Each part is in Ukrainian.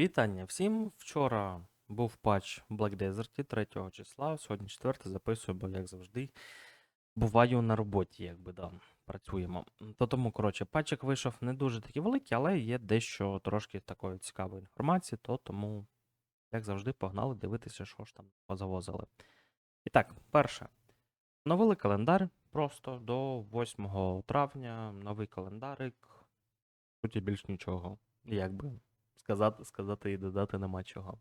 Вітання всім. Вчора був патч Black Desert 3 числа, сьогодні 4 записую, бо як завжди буваю на роботі, якби да, працюємо. То тому, коротше, патчик вийшов не дуже такий великий, але є дещо трошки такої цікавої інформації, то тому, як завжди, погнали дивитися, що ж там позавозили. І так, перше. Новили календар просто до 8 травня, новий календарик. Суті, більш нічого. Якби сказати, сказати і додати нема чого.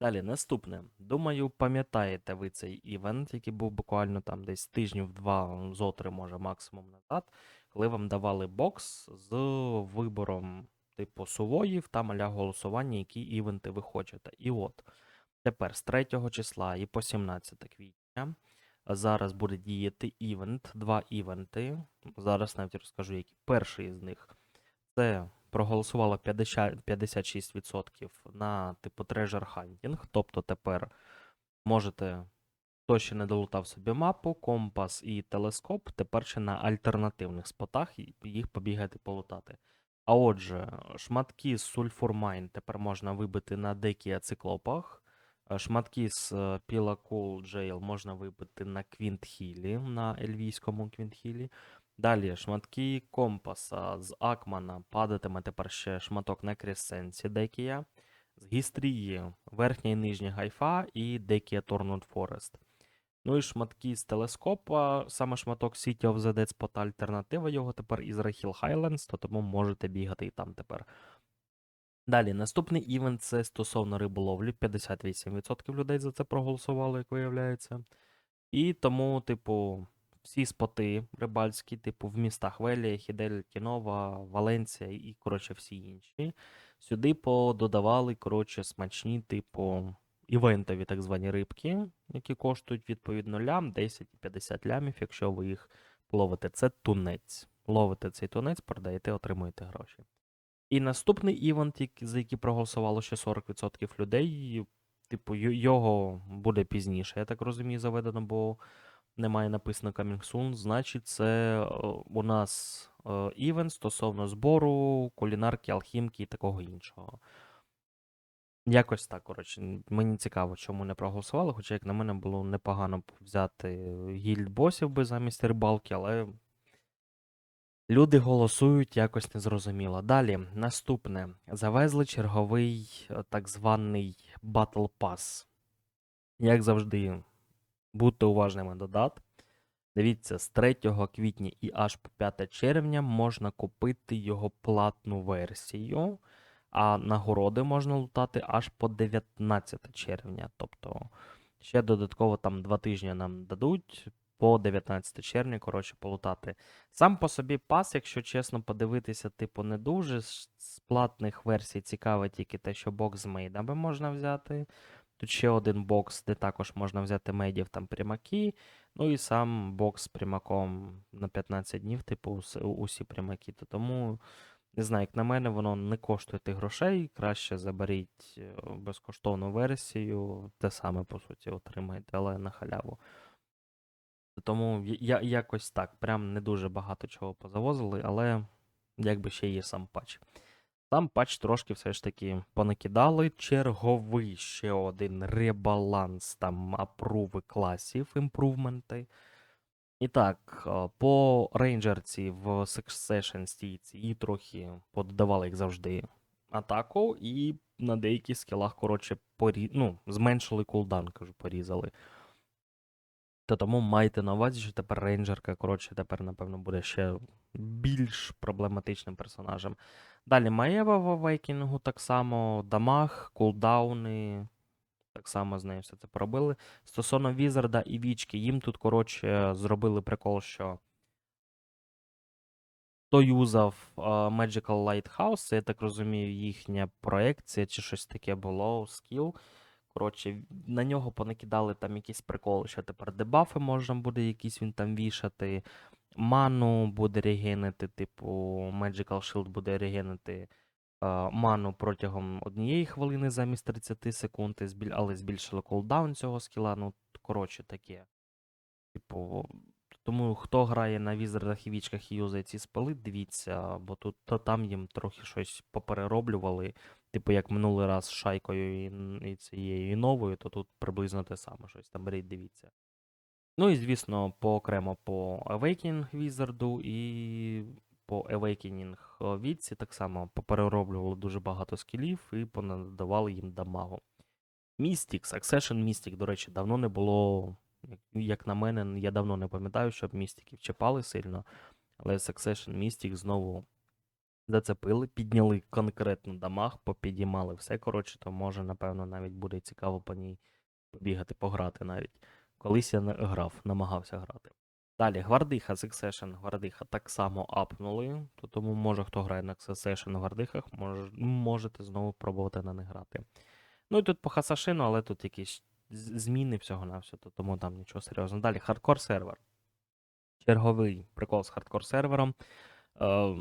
Далі, наступне. Думаю, пам'ятаєте ви цей івент, який був буквально там десь тижнів два, зо три, може, максимум назад, коли вам давали бокс з вибором, типу, сувоїв та маля голосування, які івенти ви хочете. І от, тепер з 3 числа і по 17 квітня зараз буде діяти івент, два івенти. Зараз навіть розкажу, які перший з них. Це проголосувало 50, 56% на типу Treasure Hunting. Тобто тепер можете, хто ще не долутав собі мапу, компас і телескоп, тепер ще на альтернативних спотах їх побігати полутати. А отже, шматки з Sulfur Mine тепер можна вибити на декі циклопах. е, Шматки з е, Pila Cool Jail можна вибити на Квінтхілі, на ельвійському Квінтхілі. Далі шматки компаса з Акмана падатиме тепер ще шматок на Кресенсі Декія. З гістрії верхня і нижня гайфа і Декія Торнут Форест. Ну і шматки з телескопа, саме шматок City of the Dead Spot альтернатива його тепер із Hill Highlands, то тому можете бігати і там тепер. Далі, наступний івент це стосовно риболовлі. 58% людей за це проголосувало, як виявляється. І тому, типу, всі споти рибальські, типу, в містах Велія, Хідель, Кінова, Валенція і, коротше, всі інші. Сюди пододавали, коротше, смачні, типу, івентові так звані рибки, які коштують відповідно лям, 10 і 50 лямів, якщо ви їх ловите. Це тунець. Ловите цей тунець, продаєте, отримуєте гроші. І наступний івент, за який проголосувало ще 40% людей, типу, його буде пізніше, я так розумію, заведено, бо немає написано Coming Soon, значить, це е, у нас івент стосовно збору, кулінарки, алхімки і такого іншого. Якось так, коротше. Мені цікаво, чому не проголосували, хоча, як на мене, було непогано взяти гільд босів би замість рибалки, але люди голосують якось незрозуміло. Далі, наступне. Завезли черговий е, так званий Battle Pass. Як завжди, будьте уважними до дат. Дивіться, з 3 квітня і аж по 5 червня можна купити його платну версію, а нагороди можна лутати аж по 19 червня. Тобто ще додатково там 2 тижні нам дадуть по 19 червня, коротше, полутати. Сам по собі пас, якщо чесно подивитися, типу, не дуже. З платних версій цікаве тільки те, що бокс з мейдами можна взяти. Тут ще один бокс, де також можна взяти мейдів там прямаки. Ну і сам бокс з прямаком на 15 днів, типу, усі прямаки. То тому, не знаю, як на мене, воно не коштує тих грошей. Краще заберіть е, безкоштовну версію, те саме, по суті, отримаєте, але на халяву. Тому я- якось так, прям не дуже багато чого позавозили, але якби ще є сам патч. Сам патч трошки все ж таки понакидали. Черговий ще один ребаланс там апруви класів, імпрувменти. І так, е, по рейнджерці в Succession стійці і трохи подавали, як завжди, атаку, і на деяких скілах, коротше, порі... ну, зменшили кулдаун, кажу, порізали. То тому майте на увазі, що тепер рейнджерка, коротше, тепер, напевно, буде ще більш проблематичним персонажем. Далі Маєва в Авейкінгу так само, дамаг, кулдауни. Так само з нею все це поробили. Стосовно Візарда і Вічки, їм тут, коротше, зробили прикол, що хто юзав е, Magical Lighthouse, я так розумію, їхня проекція чи щось таке було, скіл. Коротше, на нього понакидали там якісь приколи, що тепер дебафи можна буде якісь він там вішати. Ману буде регенити, типу, Magical Shield буде регенити е, ману протягом однієї хвилини замість 30 секунд, але збільшили кулдаун цього скіла. Ну, коротше, таке. Типу, тому хто грає на візардах і вічках і юзає ці спели, дивіться, бо тут та там їм трохи щось поперероблювали, Типу, як минулий раз з шайкою і, і цією і новою, то тут приблизно те саме щось там беріть, дивіться. Ну і звісно, по окремо по Awakening Wizard і по Awakening Вітці так само поперероблювали дуже багато скілів і понадавали їм дамагу. Mystic, Succession Mystic, до речі, давно не було. Як на мене, я давно не пам'ятаю, щоб містиків чіпали сильно, але Succession Mystic знову зацепили, підняли конкретно дамаг, попідіймали все. Коротше, то може, напевно, навіть буде цікаво по ній побігати, пограти навіть. Колись я грав, намагався грати. Далі, Гвардиха, Succession, Гвардиха так само апнули, то тому може хто грає на Succession Гвардихах, може, можете знову пробувати на них грати. Ну і тут по Хасашину, але тут якісь зміни всього на все, то тому там нічого серйозного. Далі, хардкор сервер. Черговий прикол з хардкор сервером. Е,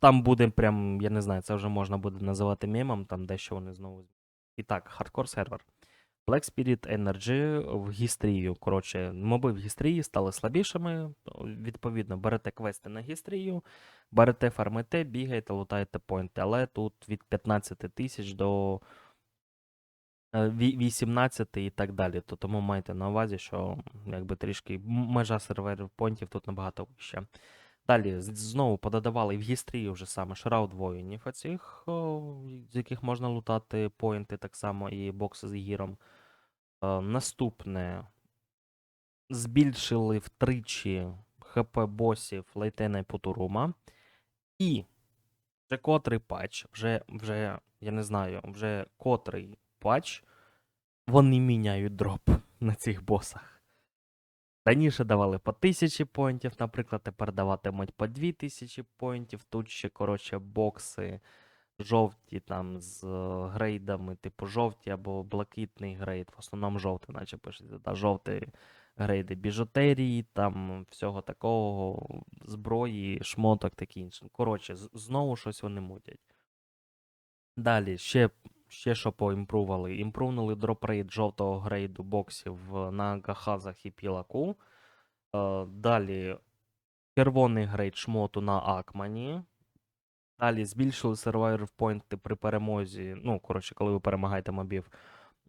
там буде прям, я не знаю, це вже можна буде називати мемом, там дещо вони знову. І так, хардкор сервер. Black Spirit Energy в гістрію. Коротше, моби в гістрії стали слабішими. Відповідно, берете квести на гістрію, берете, фармите, бігаєте, лутаєте поінти. Але тут від 15 тисяч до е, 18 і так далі. То тому майте на увазі, що якби трішки межа серверів понтів тут набагато вища. Далі знову пододавали в гістрію вже саме шрауд воїнів, оцих, з яких можна лутати поінти, так само і бокси з гіром. Е, Наступне. Збільшили втричі ХП босів Лейтена і Путурума. І вже котрий патч, вже, вже, я не знаю, вже котрий патч, вони міняють дроп на цих босах. Раніше давали по 1000 поінтів, наприклад, тепер даватимуть по 2000 поінтів. Тут ще, коротше, бокси жовті там з е, грейдами, типу жовті або блакитний грейд. В основному жовтий, наче пишеться. Та, жовті грейди біжутерії, там всього такого, зброї, шмоток таке інше. Коротше, знову щось вони мутять. Далі, ще, ще що поімпрували. Імпрувнули дропрейт жовтого грейду боксів на гахазах і пілаку. Е, Далі червоний грейд шмоту на Акмані. Далі збільшили survivor поінти при перемозі. Ну, коротше, коли ви перемагаєте мобів.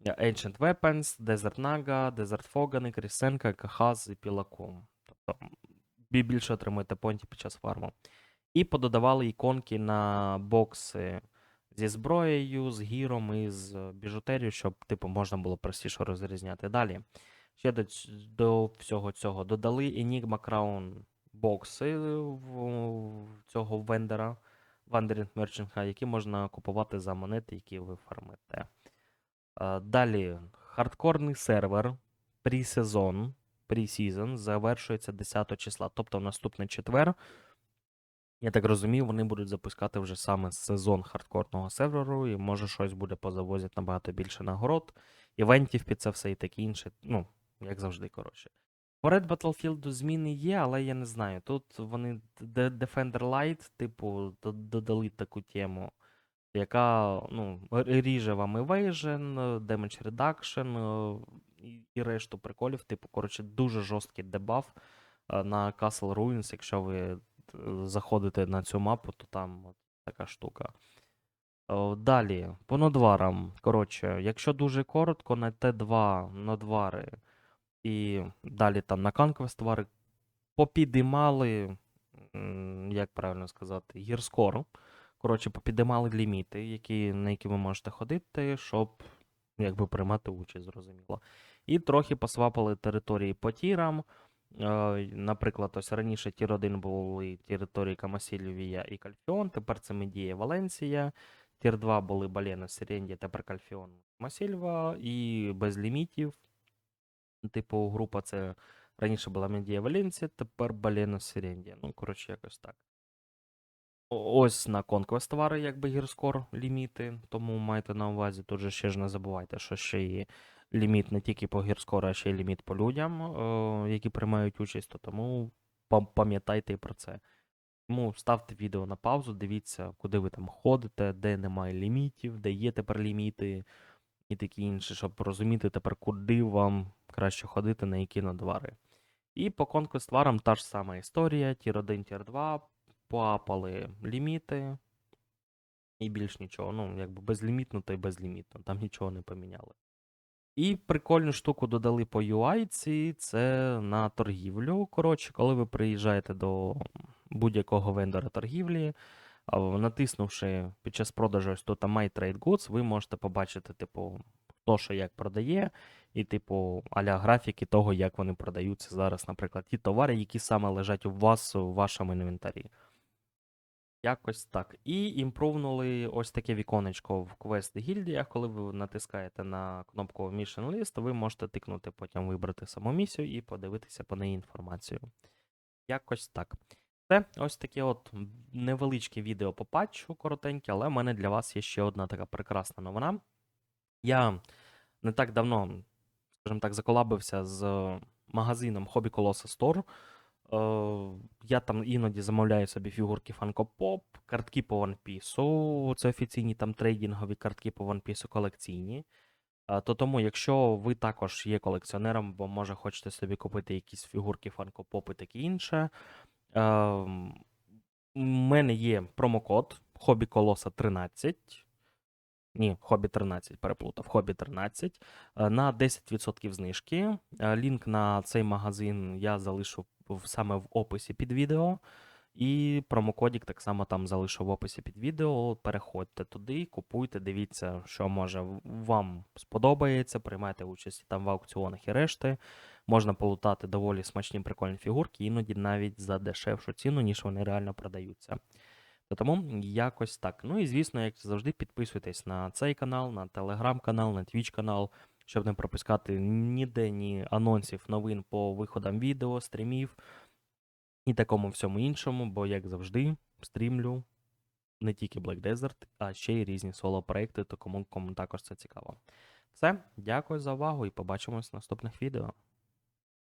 Ancient Weapons, Desert Naga, Desert Fogani, Крісенка, Кахаз і Пілаку. Тобто бі- більше отримуєте поінтів під час фарму. І пододавали іконки на бокси зі зброєю, з гіром і з біжутерією, щоб типу, можна було простіше розрізняти. Далі. Ще до, до всього цього додали Enigma Crown бокси в, в цього вендора, Wandering Merchant, які можна купувати за монети, які ви фармите. Е, Далі, хардкорний сервер pre-сезон, pre-season завершується 10 числа, тобто в наступний четвер. Я так розумію, вони будуть запускати вже саме сезон хардкорного серверу, і може щось буде позавозять набагато більше нагород, івентів під це все і таке інше. Ну, як завжди, коротше. По Red Battlefield зміни є, але я не знаю. Тут вони Defender Light, типу, додали таку тему, яка ну, ріже вам Evasion, Damage Reduction е, і, решту приколів. Типу, коротше, дуже жорсткий дебаф е, на Castle Ruins, якщо ви заходите на цю мапу, то там така штука. Далі, по нодварам. Коротше, якщо дуже коротко, на Т2 нодвари і далі там на Conquest вари попідіймали, як правильно сказати, гірскору. Коротше, попідіймали ліміти, які, на які ви можете ходити, щоб якби приймати участь, зрозуміло. І трохи посвапали території по тірам. Наприклад, ось раніше тір 1 були території Камасільвія і Кальфіон, тепер це Медія Валенсія. Тір 2 були Балена Сирендія, тепер Кальфіон Масільва і без лімітів. Типу, група це раніше була Медія Валенсія, тепер Балена Сирендія. Ну, коротше, якось так. Ось на Conquest товари, якби гірскор ліміти, тому майте на увазі, тут же ще ж не забувайте, що ще є ліміт не тільки по гірскору, а ще й ліміт по людям, е, які приймають участь, то тому пам'ятайте і про це. Тому ставте відео на паузу, дивіться, куди ви там ходите, де немає лімітів, де є тепер ліміти і такі інші, щоб розуміти тепер, куди вам краще ходити, на які надвари. І по Conquest варам та ж сама історія, тір 1, тір 2, поапали ліміти. І більш нічого. Ну, якби безлімітно, то й безлімітно, там нічого не поміняли. І прикольну штуку додали по UI, це на торгівлю. Коротше, коли ви приїжджаєте до будь-якого вендора торгівлі, натиснувши під час продажу ось тут My Trade Goods, ви можете побачити, типу, хто що як продає, і, типу, аля графіки того, як вони продаються зараз, наприклад, ті товари, які саме лежать у вас у вашому інвентарі. Якось так. І імпровнули ось таке віконечко в квест гільдіях. Коли ви натискаєте на кнопку Mission List, ви можете тикнути, потім вибрати саму місію і подивитися по неї інформацію. Якось так. Це ось таке от невеличке відео по патчу, коротеньке, але в мене для вас є ще одна така прекрасна новина. Я не так давно, скажімо так, заколабився з магазином Hobby Colossus Store. Е, я там іноді замовляю собі фігурки Funko Pop, картки по One Piece. Це офіційні там трейдингові картки по One Piece колекційні. Е, То тому, якщо ви також є колекціонером, або може хочете собі купити якісь фігурки Funko Pop і таке інше. Ем, У мене є промокод Hobby Colossus 13. Ні, Hobby 13, переплутав. Hobby 13 е, на 10% знижки. Е, Лінк на цей магазин я залишу саме в описі під відео. І промокодік так само там залишу в описі під відео. Переходьте туди, купуйте, дивіться, що може вам сподобається, приймайте участь там в аукціонах і решти. Можна полутати доволі смачні прикольні фігурки, іноді навіть за дешевшу ціну, ніж вони реально продаються. То Тому якось так. Ну і звісно, як завжди, підписуйтесь на цей канал, на телеграм-канал, на Twitch канал, щоб не пропускати ніде ні анонсів, новин по виходам відео, стрімів і такому всьому іншому, бо, як завжди, стрімлю не тільки Black Desert, а ще й різні соло-проекти, то кому, кому також це цікаво. Все, дякую за увагу і побачимось в наступних відео.